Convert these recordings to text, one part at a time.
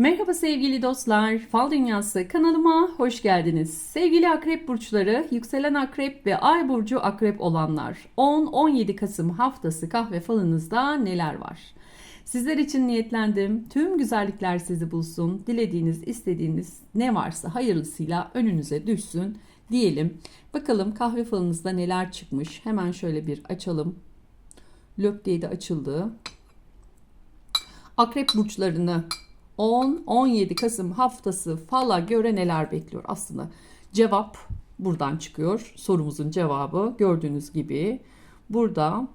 Merhaba sevgili dostlar. Fal Dünyası kanalıma hoş geldiniz. Sevgili akrep burçları, yükselen akrep ve ay burcu akrep olanlar. 10-17 Kasım haftası kahve falınızda neler var? Sizler için niyetlendim. Tüm güzellikler sizi bulsun. Dilediğiniz, istediğiniz ne varsa hayırlısıyla önünüze düşsün diyelim. Bakalım kahve falınızda neler çıkmış. Hemen şöyle bir açalım. Löp diye de açıldı. Akrep burçlarını 10-17 Kasım haftası fala göre neler bekliyor? Aslında cevap buradan çıkıyor. Sorumuzun cevabı gördüğünüz gibi burada.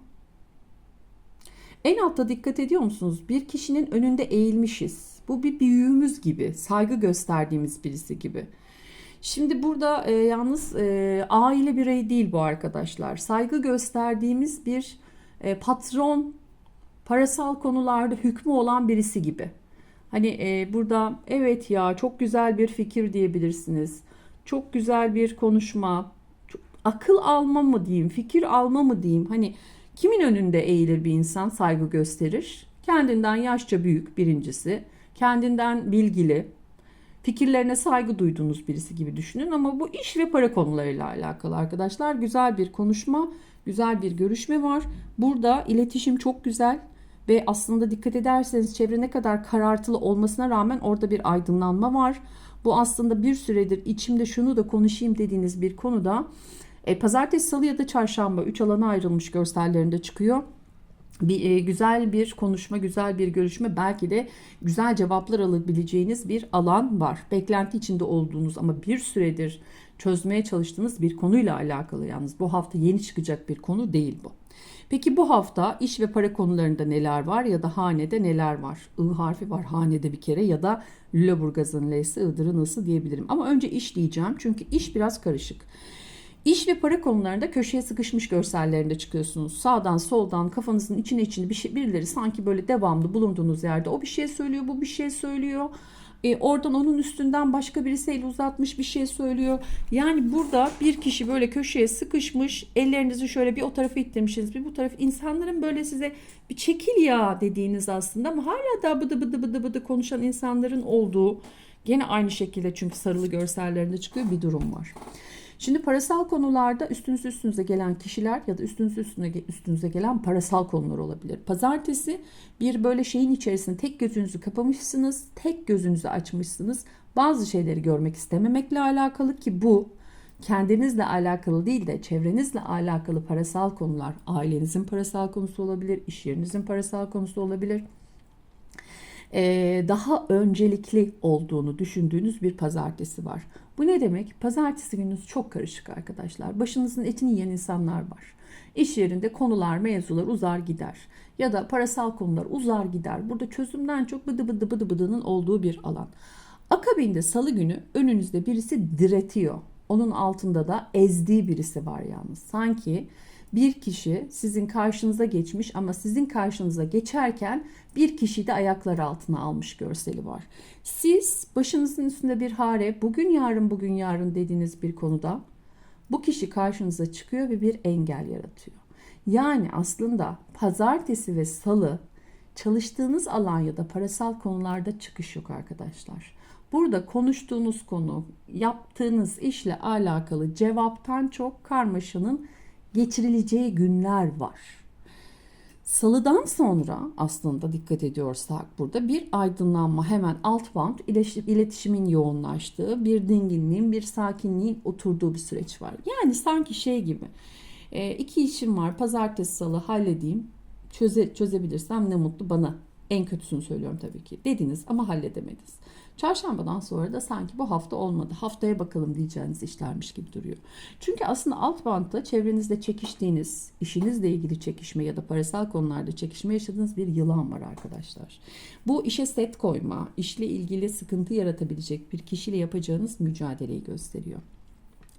En altta dikkat ediyor musunuz? Bir kişinin önünde eğilmişiz. Bu bir büyüğümüz gibi, saygı gösterdiğimiz birisi gibi. Şimdi burada e, yalnız e, aile birey değil bu arkadaşlar. Saygı gösterdiğimiz bir e, patron, parasal konularda hükmü olan birisi gibi. Hani e, burada evet ya çok güzel bir fikir diyebilirsiniz. Çok güzel bir konuşma. Çok, akıl alma mı diyeyim, fikir alma mı diyeyim. Hani kimin önünde eğilir bir insan saygı gösterir? Kendinden yaşça büyük birincisi. Kendinden bilgili, fikirlerine saygı duyduğunuz birisi gibi düşünün ama bu iş ve para konularıyla alakalı arkadaşlar. Güzel bir konuşma, güzel bir görüşme var. Burada iletişim çok güzel ve aslında dikkat ederseniz çevre ne kadar karartılı olmasına rağmen orada bir aydınlanma var. Bu aslında bir süredir içimde şunu da konuşayım dediğiniz bir konuda e, pazartesi, salı ya da çarşamba 3 alana ayrılmış görsellerinde çıkıyor bir e, güzel bir konuşma, güzel bir görüşme, belki de güzel cevaplar alabileceğiniz bir alan var. Beklenti içinde olduğunuz ama bir süredir çözmeye çalıştığınız bir konuyla alakalı yalnız. Bu hafta yeni çıkacak bir konu değil bu. Peki bu hafta iş ve para konularında neler var ya da hanede neler var? I harfi var hanede bir kere ya da Lüleburgaz'ın L'si Iğdır'ın I'sı diyebilirim. Ama önce iş diyeceğim çünkü iş biraz karışık. İş ve para konularında köşeye sıkışmış görsellerinde çıkıyorsunuz. Sağdan soldan kafanızın içine içine bir şey, birileri sanki böyle devamlı bulunduğunuz yerde o bir şey söylüyor, bu bir şey söylüyor. E, oradan onun üstünden başka birisi el uzatmış bir şey söylüyor. Yani burada bir kişi böyle köşeye sıkışmış, ellerinizi şöyle bir o tarafa ittirmişsiniz, bir bu taraf. İnsanların böyle size bir çekil ya dediğiniz aslında ama hala da bıdı bıdı bıdı bıdı konuşan insanların olduğu gene aynı şekilde çünkü sarılı görsellerinde çıkıyor bir durum var. Şimdi parasal konularda üstünüze üstünüze gelen kişiler ya da üstünüze üstüne üstünüze gelen parasal konular olabilir. Pazartesi bir böyle şeyin içerisinde tek gözünüzü kapamışsınız, tek gözünüzü açmışsınız. Bazı şeyleri görmek istememekle alakalı ki bu kendinizle alakalı değil de çevrenizle alakalı parasal konular, ailenizin parasal konusu olabilir, iş yerinizin parasal konusu olabilir daha öncelikli olduğunu düşündüğünüz bir pazartesi var. Bu ne demek? Pazartesi gününüz çok karışık arkadaşlar. Başınızın etini yiyen insanlar var. İş yerinde konular, mevzular uzar gider. Ya da parasal konular uzar gider. Burada çözümden çok bıdı bıdı bıdı bıdının olduğu bir alan. Akabinde salı günü önünüzde birisi diretiyor. Onun altında da ezdiği birisi var yalnız. Sanki bir kişi sizin karşınıza geçmiş ama sizin karşınıza geçerken bir kişi de ayaklar altına almış görseli var. Siz başınızın üstünde bir hare, bugün yarın bugün yarın dediğiniz bir konuda bu kişi karşınıza çıkıyor ve bir engel yaratıyor. Yani aslında pazartesi ve salı çalıştığınız alan ya da parasal konularda çıkış yok arkadaşlar. Burada konuştuğunuz konu, yaptığınız işle alakalı cevaptan çok karmaşanın geçirileceği günler var. Salıdan sonra aslında dikkat ediyorsak burada bir aydınlanma hemen alt band iletişimin yoğunlaştığı bir dinginliğin bir sakinliğin oturduğu bir süreç var. Yani sanki şey gibi e, iki işim var pazartesi salı halledeyim çöze, çözebilirsem ne mutlu bana en kötüsünü söylüyorum tabii ki dediniz ama halledemediniz. Çarşambadan sonra da sanki bu hafta olmadı. Haftaya bakalım diyeceğiniz işlermiş gibi duruyor. Çünkü aslında alt bantta çevrenizde çekiştiğiniz, işinizle ilgili çekişme ya da parasal konularda çekişme yaşadığınız bir yılan var arkadaşlar. Bu işe set koyma, işle ilgili sıkıntı yaratabilecek bir kişiyle yapacağınız mücadeleyi gösteriyor.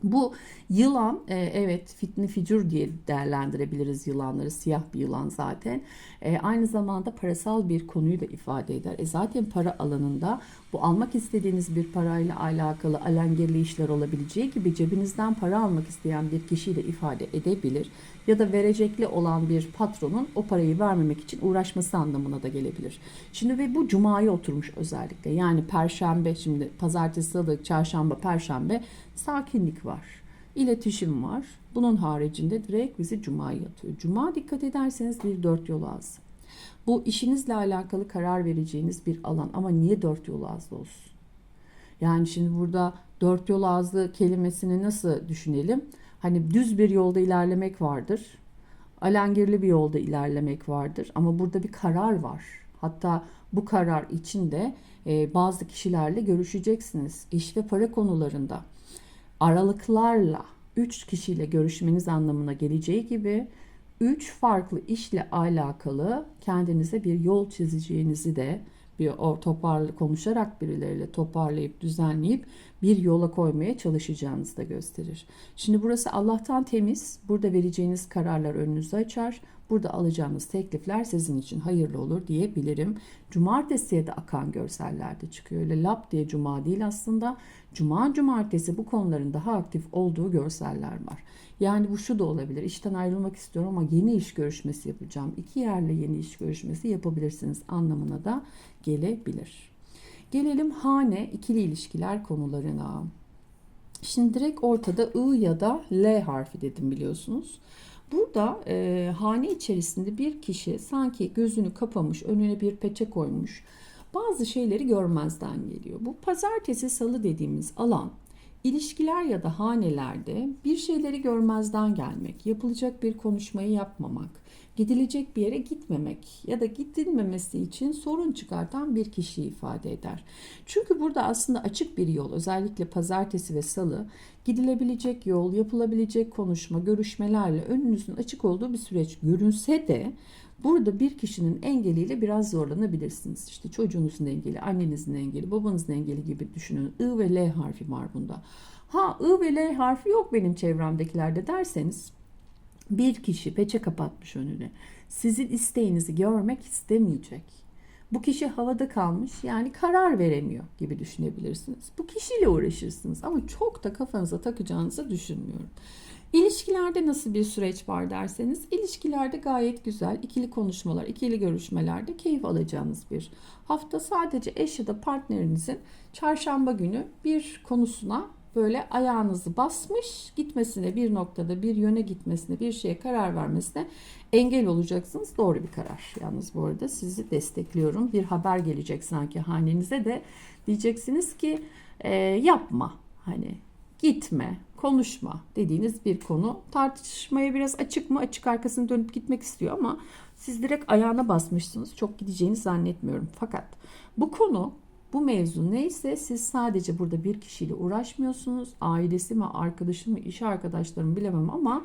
Bu yılan e, evet fitne ficur diye değerlendirebiliriz yılanları. Siyah bir yılan zaten. E, aynı zamanda parasal bir konuyu da ifade eder. E, zaten para alanında bu almak istediğiniz bir parayla alakalı alengirli işler olabileceği gibi cebinizden para almak isteyen bir kişiyle ifade edebilir. Ya da verecekli olan bir patronun o parayı vermemek için uğraşması anlamına da gelebilir. Şimdi ve bu cumaya oturmuş özellikle. Yani perşembe şimdi pazartesi, salı, çarşamba, perşembe sakinlik var. İletişim var. Bunun haricinde direkt bizi cumaya yatıyor. Cuma dikkat ederseniz bir dört yol ağzı. Bu işinizle alakalı karar vereceğiniz bir alan ama niye dört yol ağzı olsun? Yani şimdi burada dört yol ağzı kelimesini nasıl düşünelim? Hani düz bir yolda ilerlemek vardır. Alengirli bir yolda ilerlemek vardır. Ama burada bir karar var. Hatta bu karar içinde bazı kişilerle görüşeceksiniz. İş ve para konularında aralıklarla 3 kişiyle görüşmeniz anlamına geleceği gibi 3 farklı işle alakalı kendinize bir yol çizeceğinizi de bir o toparlı konuşarak birileriyle toparlayıp düzenleyip bir yola koymaya çalışacağınızı da gösterir. Şimdi burası Allah'tan temiz. Burada vereceğiniz kararlar önünüzü açar. Burada alacağınız teklifler sizin için hayırlı olur diyebilirim. Cumartesiye de akan görsellerde çıkıyor. Öyle lap diye cuma değil aslında. Cuma cumartesi bu konuların daha aktif olduğu görseller var. Yani bu şu da olabilir. İşten ayrılmak istiyorum ama yeni iş görüşmesi yapacağım. İki yerle yeni iş görüşmesi yapabilirsiniz anlamına da gelebilir. Gelelim hane ikili ilişkiler konularına. Şimdi direkt ortada I ya da L harfi dedim biliyorsunuz. Burada e, hane içerisinde bir kişi sanki gözünü kapamış, önüne bir peçe koymuş. Bazı şeyleri görmezden geliyor. Bu pazartesi salı dediğimiz alan ilişkiler ya da hanelerde bir şeyleri görmezden gelmek, yapılacak bir konuşmayı yapmamak, gidilecek bir yere gitmemek ya da gidilmemesi için sorun çıkartan bir kişi ifade eder. Çünkü burada aslında açık bir yol özellikle pazartesi ve salı gidilebilecek yol, yapılabilecek konuşma, görüşmelerle önünüzün açık olduğu bir süreç görünse de Burada bir kişinin engeliyle biraz zorlanabilirsiniz. İşte çocuğunuzun engeli, annenizin engeli, babanızın engeli gibi düşünün. I ve L harfi var bunda. Ha I ve L harfi yok benim çevremdekilerde derseniz bir kişi peçe kapatmış önüne. Sizin isteğinizi görmek istemeyecek. Bu kişi havada kalmış yani karar veremiyor gibi düşünebilirsiniz. Bu kişiyle uğraşırsınız ama çok da kafanıza takacağınızı düşünmüyorum. İlişkilerde nasıl bir süreç var derseniz, ilişkilerde gayet güzel ikili konuşmalar, ikili görüşmelerde keyif alacağınız bir hafta. Sadece eş ya da partnerinizin çarşamba günü bir konusuna böyle ayağınızı basmış gitmesine bir noktada bir yöne gitmesine bir şeye karar vermesine engel olacaksınız. Doğru bir karar. Yalnız bu arada sizi destekliyorum. Bir haber gelecek sanki hanenize de diyeceksiniz ki e, yapma hani gitme, konuşma dediğiniz bir konu. Tartışmaya biraz açık mı? Açık arkasını dönüp gitmek istiyor ama siz direkt ayağına basmışsınız. Çok gideceğini zannetmiyorum. Fakat bu konu bu mevzu neyse siz sadece burada bir kişiyle uğraşmıyorsunuz. Ailesi mi, arkadaşı mı, iş arkadaşları mı bilemem ama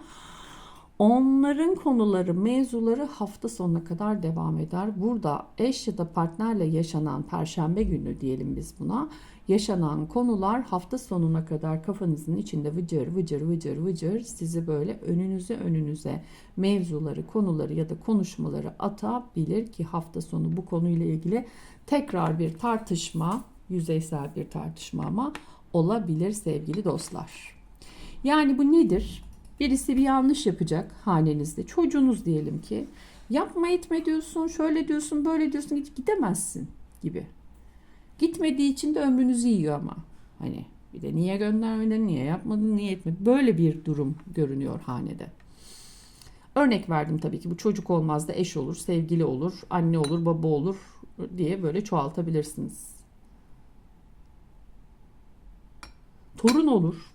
onların konuları, mevzuları hafta sonuna kadar devam eder. Burada eş ya da partnerle yaşanan perşembe günü diyelim biz buna yaşanan konular hafta sonuna kadar kafanızın içinde vıcır vıcır vıcır vıcır sizi böyle önünüze önünüze mevzuları, konuları ya da konuşmaları atabilir ki hafta sonu bu konuyla ilgili tekrar bir tartışma, yüzeysel bir tartışma ama olabilir sevgili dostlar. Yani bu nedir? Birisi bir yanlış yapacak hanenizde. Çocuğunuz diyelim ki yapma etme diyorsun, şöyle diyorsun, böyle diyorsun gidemezsin gibi. Gitmediği için de ömrünüzü yiyor ama. Hani bir de niye göndermedin, niye yapmadın, niye etmedin. Böyle bir durum görünüyor hanede. Örnek verdim tabii ki bu çocuk olmaz da eş olur, sevgili olur, anne olur, baba olur diye böyle çoğaltabilirsiniz. Torun olur.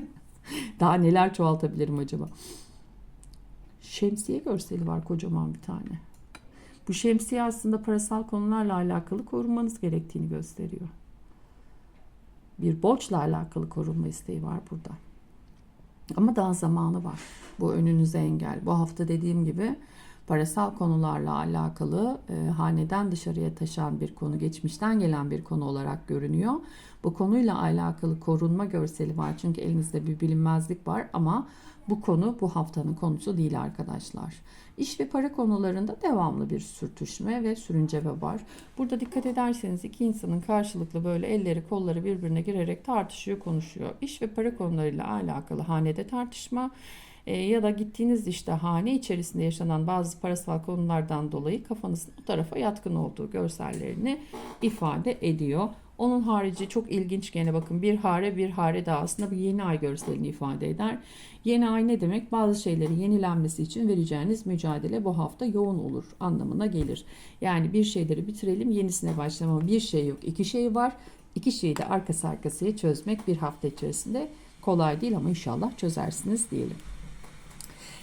Daha neler çoğaltabilirim acaba? Şemsiye görseli var kocaman bir tane. Bu şemsiye aslında parasal konularla alakalı korunmanız gerektiğini gösteriyor. Bir borçla alakalı korunma isteği var burada. Ama daha zamanı var. Bu önünüze engel. Bu hafta dediğim gibi parasal konularla alakalı e, haneden dışarıya taşan bir konu, geçmişten gelen bir konu olarak görünüyor. Bu konuyla alakalı korunma görseli var çünkü elinizde bir bilinmezlik var ama bu konu bu haftanın konusu değil arkadaşlar. İş ve para konularında devamlı bir sürtüşme ve sürünceme var. Burada dikkat ederseniz iki insanın karşılıklı böyle elleri kolları birbirine girerek tartışıyor, konuşuyor. İş ve para konularıyla alakalı hanede tartışma e, ya da gittiğiniz işte hane içerisinde yaşanan bazı parasal konulardan dolayı kafanızın o tarafa yatkın olduğu görsellerini ifade ediyor. Onun harici çok ilginç gene bakın bir hare bir hare daha aslında bir yeni ay görselini ifade eder. Yeni ay ne demek? Bazı şeylerin yenilenmesi için vereceğiniz mücadele bu hafta yoğun olur anlamına gelir. Yani bir şeyleri bitirelim yenisine başlama bir şey yok iki şey var. İki şeyi de arkası arkasıya çözmek bir hafta içerisinde kolay değil ama inşallah çözersiniz diyelim.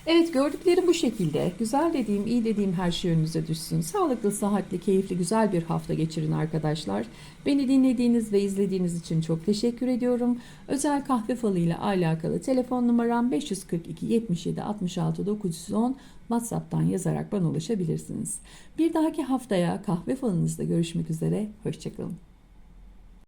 Evet gördüklerim bu şekilde. Güzel dediğim, iyi dediğim her şey önünüze düşsün. Sağlıklı, sıhhatli, keyifli, güzel bir hafta geçirin arkadaşlar. Beni dinlediğiniz ve izlediğiniz için çok teşekkür ediyorum. Özel kahve falı ile alakalı telefon numaram 542 77 66 910 WhatsApp'tan yazarak bana ulaşabilirsiniz. Bir dahaki haftaya kahve falınızda görüşmek üzere. Hoşçakalın.